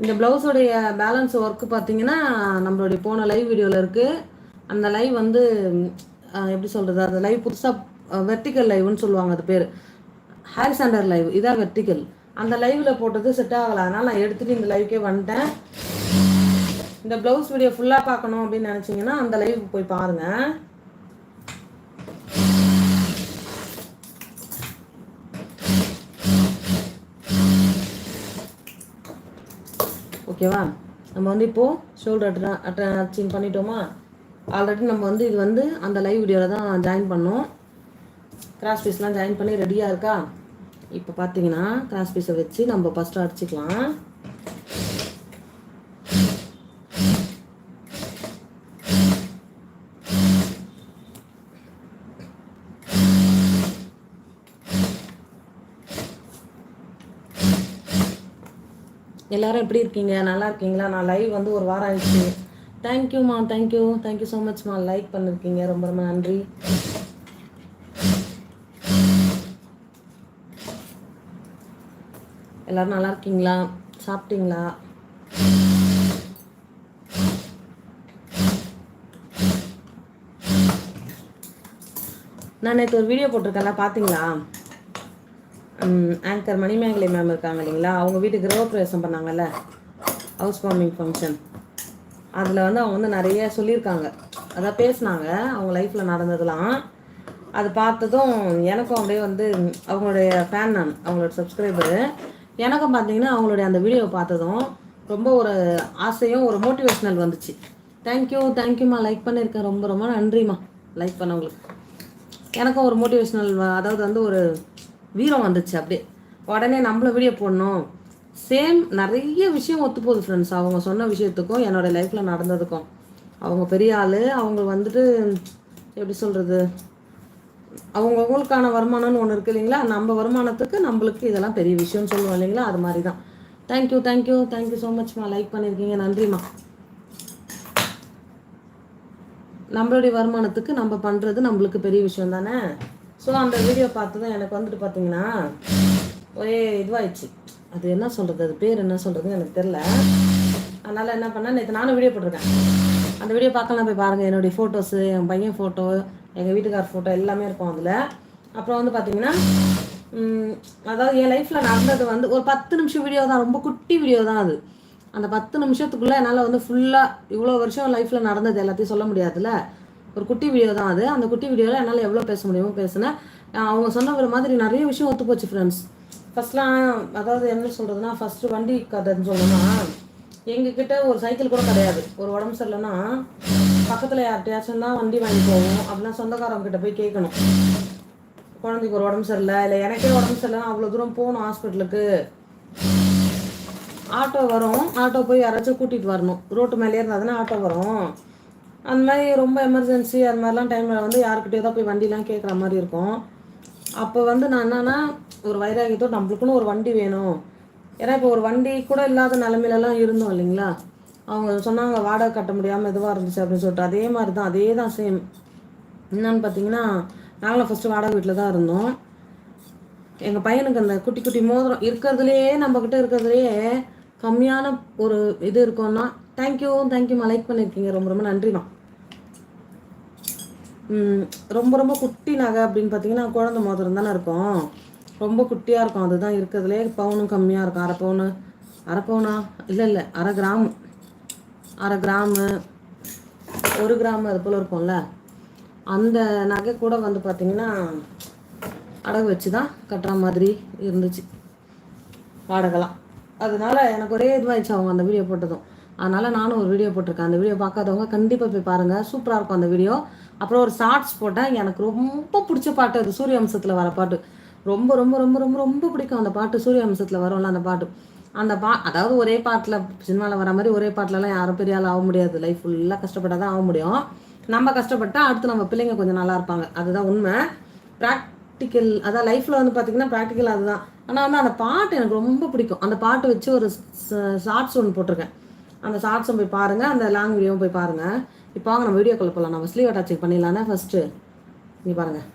இந்த ப்ளவுஸோடைய balance work பார்த்தீங்கன்னா நம்மளுடைய போன லைவ் வீடியோவில் இருக்குது அந்த லைவ் வந்து எப்படி சொல்கிறது அந்த லைவ் புதுசாக வெர்டிக்கல் லைவ்னு சொல்லுவாங்க அது பேர். ஹேர் சாண்டர் லைவ் இதான் வெர்டிக்கல் அந்த லைவில் போட்டது செட் ஆகலை. அதனால் நான் எடுத்துகிட்டு இந்த லைவுக்கே வந்துட்டேன். இந்த ப்ளவுஸ் வீடியோ ஃபுல்லாக பார்க்கணும் அப்படின்னு நினச்சிங்கன்னா அந்த லைவ் போய் பாருங்கள் ஓகேவா? நம்ம வந்து இப்போது ஷோல்டர் அட்ரா அட்டாச்சிங் பண்ணிட்டோமா? ஆல்ரெடி நம்ம வந்து இது வந்து அந்த லைவ் வீடியோவில் தான் ஜாயின் பண்ணோம். கிராஸ் பீஸ்லாம் ஜாயின் பண்ணி ரெடியாக இருக்கா? இப்போ பார்த்தீங்கன்னா கிராஸ் பீஸை வச்சு நம்ம ஃபஸ்ட்டு அடிச்சுக்கலாம். எல்லாரும் எப்படி இருக்கீங்க? நல்லா இருக்கீங்களா? நான் லைவ் வந்து ஒரு வாரம் ஆயிடுச்சு. தேங்க்யூம்மா thank you thank you so மச்மா like பண்ணிருக்கீங்க. ரொம்ப ரொம்ப நன்றி. எல்லாரும் நல்லா இருக்கீங்களா? சாப்பிட்டீங்களா? நான் நேற்று ஒரு வீடியோ போட்டிருக்கேன்ல பார்த்தீங்களா ஆங்கர் மணிமேகலை மேம் இருக்காங்க இல்லைங்களா? அவங்க வீட்டு கிரகப்பிரவேசம் பண்ணாங்கல்ல? ஹவுஸ் வார்மிங் ஃபங்க்ஷன் அதில் வந்து அவங்க வந்து நிறைய சொல்லியிருக்காங்க. அதான் பேசுனாங்க. அவங்க லைஃப்பில் நடந்ததெல்லாம் அது பார்த்ததும் எனக்கும் அப்படியே வந்து அவங்களுடைய ஃபேன் நான் அவங்களோட சப்ஸ்கிரைபரு எனக்கும் பார்த்தீங்கன்னா அவங்களுடைய அந்த வீடியோ பார்த்ததும் ரொம்ப ஒரு ஆசையும் ஒரு மோட்டிவேஷ்னல் வந்துச்சு. தேங்க்யூ தேங்க்யூம்மா லைக் பண்ணியிருக்கேன். ரொம்ப ரொம்ப நன்றிம்மா. லைக் பண்ணவங்களுக்கு. எனக்கும் ஒரு மோட்டிவேஷ்னல் அதாவது வந்து ஒரு வீரம் வந்துச்சு அப்படியே. உடனே நம்மளும் வீடியோ போடணும். சேம் நிறைய விஷயம் ஒத்து போகுது ஃப்ரெண்ட்ஸ் அவங்க சொன்ன விஷயத்துக்கும் என்னோட லைஃப்பில் நடந்ததுக்கும். அவங்க பெரிய ஆள் அவங்க வந்துட்டு எப்படி சொல்கிறது அவங்கவுங்களுக்கான வருமானம்னு ஒன்று இருக்கு இல்லைங்களா? நம்ம வருமானத்துக்கு நம்மளுக்கு இதெல்லாம் பெரிய விஷயம்னு சொல்லுவோம் இல்லைங்களா? அது மாதிரி தான் thank you thank you thank you so மச்மா like பண்ணியிருக்கீங்க நன்றிம்மா. நம்மளுடைய வருமானத்துக்கு நம்ம பண்ணுறது நம்மளுக்கு பெரிய விஷயம் தானே? ஸோ அந்த வீடியோ பார்த்ததும் எனக்கு வந்துட்டு பார்த்தீங்கன்னா ஒரே இதுவாகிடுச்சு அது என்ன சொல்கிறது அது பேர் என்ன சொல்கிறது எனக்கு தெரில அதனால் என்ன பண்ணேன்? நேற்று நானும் வீடியோ போட்டிருக்கேன். அந்த வீடியோ பார்க்கலாம் போய் பாருங்கள் என்னுடைய ஃபோட்டோஸு என் பையன் ஃபோட்டோ எங்கள் வீட்டுக்கார் ஃபோட்டோ எல்லாமே இருக்கும் அதில். அப்புறம் வந்து பார்த்தீங்கன்னா அதாவது என் லைஃப்பில் நடந்தது வந்து ஒரு பத்து நிமிஷம் வீடியோ தான். ரொம்ப குட்டி வீடியோ தான் அது. அந்த பத்து நிமிஷத்துக்குள்ளே என்னால் வந்து ஃபுல்லாக இவ்வளோ வருஷம் லைஃப்பில் நடந்தது எல்லாத்தையும் சொல்ல முடியாதுல்ல. ஒரு குட்டி வீடியோ தான் அது. அந்த குட்டி வீடியோவில் என்னால் எவ்வளோ பேச முடியுமோ பேசினேன். அவங்க சொன்ன ஒரு மாதிரி நிறைய விஷயம் ஒத்து போச்சு ஃப்ரெண்ட்ஸ் ஃபஸ்ட்லாம் அதாவது என்ன சொல்கிறதுனா ஃபஸ்ட்டு வண்டி கதைன்னு சொல்லணும்னா எங்ககிட்ட ஒரு சைக்கிள் கூட கிடையாது. ஒரு உடம்பு சரியில்லைன்னா பக்கத்தில் யார்கிட்டயாச்சும் தான் வண்டி வாங்கி போவோம் அப்படின்னா சொந்தக்காரவங்க கிட்ட போய் கேட்கணும். குழந்தைக்கு ஒரு உடம்பு சரியில்லை இல்லை எனக்கே உடம்பு சரியில்லைன்னா அவ்வளோ தூரம் போகணும் ஹாஸ்பிட்டலுக்கு ஆட்டோ வரும். ஆட்டோ போய் யாராச்சும் கூட்டிகிட்டு வரணும். ரோட்டு மேலே இருந்தாதுன்னா ஆட்டோ வரும். அந்த மாதிரி ரொம்ப எமர்ஜென்சி அது மாதிரிலாம் டைமில் வந்து யாருக்கிட்டே தான் போய் வண்டிலாம் கேட்குற மாதிரி இருக்கும். அப்போ வந்து நான் என்னன்னா ஒரு வைராகியத்தோடு நம்மளுக்குன்னு ஒரு வண்டி வேணும். ஏன்னா இப்போ ஒரு வண்டி கூட இல்லாத நிலமையிலலாம் இருந்தோம் இல்லைங்களா? அவங்க சொன்னாங்க வாடகை கட்ட முடியாமல் எதுவாக இருந்துச்சு அப்படின்னு சொல்லிட்டு. அதே மாதிரி தான் அதே தான் சேம் என்னன்னு பார்த்தீங்கன்னா நாங்களும் ஃபஸ்ட்டு வாடகை வீட்டில் தான் இருந்தோம். எங்கள் பையனுக்கு அந்த குட்டி குட்டி மோதிரம் இருக்கிறதுலையே நம்மக்கிட்ட இருக்கிறதுலையே கம்மியான ஒரு இது இருக்கோன்னா தேங்க்யூ தேங்க்யூம்மா லைக் பண்ணியிருக்கீங்க ரொம்ப ரொம்ப நன்றிமா. ரொம்ப ரொம்ப குட்டி நகை அப்படின்னு பார்த்தீங்கன்னா குழந்தை மோதிரம் தானே இருக்கும். ரொம்ப குட்டியாக இருக்கும் அதுதான் இருக்கிறதுலே பவுனும் கம்மியாக இருக்கும். அரை பவுனு அரை பவுனா? இல்லை இல்லை அரை கிராம். அரை கிராமு ஒரு கிராம் அது போல் இருக்கும்ல. அந்த நகை கூட வந்து பார்த்தீங்கன்னா அடகு வச்சு தான் கட்டுற மாதிரி இருந்துச்சு. வாடகைலாம். அதனால எனக்கு ஒரே இதுவாகிடுச்சு அவங்க அந்த வீடியோ போட்டதும். அதனால் நானும் ஒரு வீடியோ போட்டிருக்கேன். அந்த வீடியோ பார்க்காதவங்க கண்டிப்பாக போய் பாருங்கள் சூப்பராக இருக்கும் அந்த வீடியோ அப்புறம் ஒரு ஷார்ட்ஸ் போட்டேன். எனக்கு ரொம்ப பிடிச்ச பாட்டு அது. சூரிய வம்சத்தில் வர பாட்டு. ரொம்ப ரொம்ப ரொம்ப ரொம்ப ரொம்ப பிடிக்கும் அந்த பாட்டு. சூரிய வம்சத்தில் வரும்ல அந்த பாட்டு. அந்த பா அதாவது ஒரே பாட்டில் சினிமாவில் வர மாதிரி ஒரே பாட்டிலலாம் யாரும் பெரிய ஆள் ஆக முடியாது. லைஃப் ஃபுல்லாக கஷ்டப்பட்டால் தான் ஆக முடியும். நம்ம கஷ்டப்பட்டால் அடுத்து நம்ம பிள்ளைங்க கொஞ்சம் நல்லா இருப்பாங்க. அதுதான் உண்மை. ப்ராக்டிக்கல் அதான் லைஃப்பில் வந்து பார்த்திங்கன்னா ப்ராக்டிக்கல் அதுதான். ஆனால் வந்து அந்த பாட்டு எனக்கு ரொம்ப பிடிக்கும். அந்த பாட்டு வச்சு ஒரு ஷார்ட்ஸ் ஒன்று போட்டிருக்கேன். அந்த ஷார்ட்ஸும் போய் பாருங்கள் அந்த லாங் வீடியோவும் போய் பாருங்கள் இப்போ வாங்க நம்ம வீடியோக்குள்ள போகலாம் நம்ம ஸ்லீவ் அட்டாச்சிங் பண்ணிடலாம் ஃபஸ்ட்டு நீ பாருங்கள்